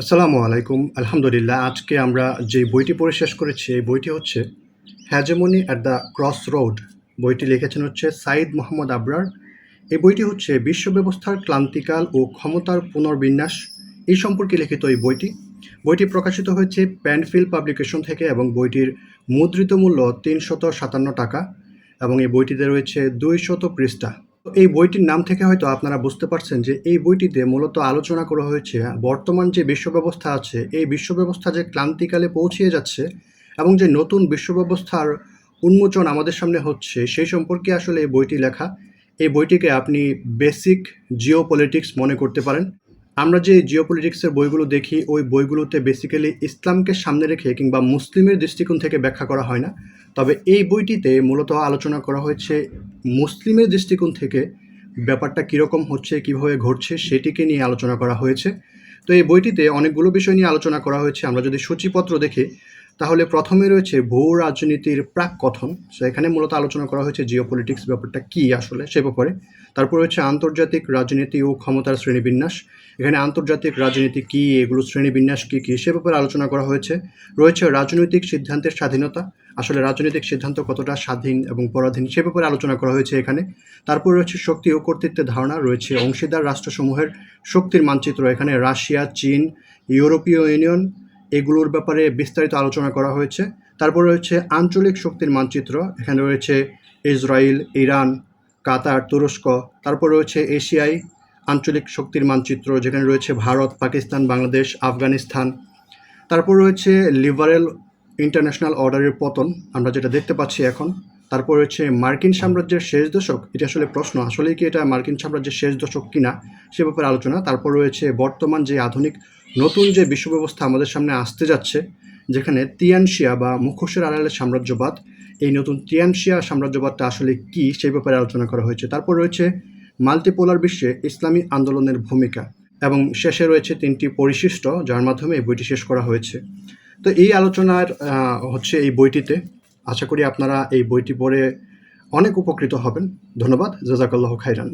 আসসালামু আলাইকুম। আলহামদুলিল্লাহ, আজকে আমরা যে বইটি পড়ে শেষ করেছি, এই বইটি হচ্ছে hegemony at the cross road বইটি লিখেছেন হচ্ছে সাইদ মোহাম্মদ আবরার। এই বইটি হচ্ছে বিশ্ব ব্যবস্থার ক্লান্তিকাল ও ক্ষমতার পুনর্বিন্যাস। এই সম্পর্কে লিখিত এই বইটি। বইটি প্রকাশিত হয়েছে প্যানফিল পাবলিকেশন থেকে এবং বইটির মুদ্রিত মূল্য তিনশত সাতান্ন টাকা এবং এই বইটিতে রয়েছে দুইশত পৃষ্ঠা। এই বইটির নাম থেকে হয়তো আপনারা বুঝতে পারছেন যে এই বইটিতে মূলত আলোচনা করা হয়েছে বর্তমান যে বিশ্ব ব্যবস্থা আছে, এই বিশ্ব ব্যবস্থা যে ক্লান্তিকালে পৌঁছিয়ে যাচ্ছে এবং যে নতুন বিশ্ব ব্যবস্থার উন্মোচন আমাদের সামনে হচ্ছে, সেই সম্পর্কে আসলে এই বইটি লেখা। এই বইটিকে আপনি বেসিক জিও মনে করতে পারেন। আমরা যে জিওপলিটিক্সের বইগুলো দেখি, ওই বইগুলোতে বেসিক্যালি ইসলামকে সামনে রেখে কিংবা মুসলিমের দৃষ্টিকোণ থেকে ব্যাখ্যা করা হয় না। তবে এই বইটিতে মূলত আলোচনা করা হয়েছে মুসলিমের দৃষ্টিকোণ থেকে ব্যাপারটা কীরকম হচ্ছে, কীভাবে ঘটছে সেটিকে নিয়ে আলোচনা করা হয়েছে। তো এই বইটিতে অনেকগুলো বিষয় নিয়ে আলোচনা করা হয়েছে। আমরা যদি সূচিপত্র দেখি তাহলে প্রথমে রয়েছে ভূ রাজনীতির প্রাক কথন এখানে মূলত আলোচনা করা হয়েছে জিও পলিটিক্স ব্যাপারটা কী আসলে সে ব্যাপারে। তারপর রয়েছে আন্তর্জাতিক রাজনীতি ও ক্ষমতার শ্রেণীবিন্যাস। এখানে আন্তর্জাতিক রাজনীতি কী, এগুলো শ্রেণীবিন্যাস কী কী সে ব্যাপারে আলোচনা করা হয়েছে। রয়েছে রাজনৈতিক সিদ্ধান্তের স্বাধীনতা। আসলে রাজনৈতিক সিদ্ধান্ত কতটা স্বাধীন এবং পরাধীন সে ব্যাপারে আলোচনা করা হয়েছে এখানে। তারপর রয়েছে শক্তি ও কর্তৃত্বের ধারণা, রয়েছে অংশীদার রাষ্ট্রসমূহের শক্তির মানচিত্র। এখানে রাশিয়া, চীন, ইউরোপীয় ইউনিয়ন এগুলোর ব্যাপারে বিস্তারিত আলোচনা করা হয়েছে। তারপর রয়েছে আঞ্চলিক শক্তির মানচিত্র, এখানে রয়েছে ইসরায়েল, ইরান, কাতার, তুরস্ক, তারপর রয়েছে এশিয়ায় আঞ্চলিক শক্তির মানচিত্র, যেখানে রয়েছে ভারত, পাকিস্তান, বাংলাদেশ, আফগানিস্তান। তারপর রয়েছে লিবারেল ইন্টারন্যাশনাল অর্ডারের পতন, আমরা যেটা দেখতে পাচ্ছি এখন। তারপর রয়েছে মার্কিন সাম্রাজ্যের শেষ দশক, এটা আসলে প্রশ্ন, আসলেই কি এটা মার্কিন সাম্রাজ্যের শেষ দশক কিনা, সে ব্যাপারে আলোচনা। তারপর রয়েছে বর্তমান যে আধুনিক নতুন যে বিশ্ব ব্যবস্থা আমাদের সামনে আসতে যাচ্ছে, যেখানে তিয়ানশিয়া বা মুখোশের আড়ালের সাম্রাজ্যবাদ, এই নতুন তিয়ানশিয়া সাম্রাজ্যবাদটা আসলে কি সেই ব্যাপারে আলোচনা করা হয়েছে। তারপর রয়েছে মাল্টিপোলার বিশ্বে ইসলামী আন্দোলনের ভূমিকা এবং শেষে রয়েছে তিনটি পরিশিষ্ট, যার মাধ্যমে এই বইটি শেষ করা হয়েছে। তো এই আলোচনার হচ্ছে এই বইটিতে আশা করি আপনারা এই বইটি পড়ে অনেক উপকৃত হবেন। ধন্যবাদ। জাজাকাল্লাহ খাইরান।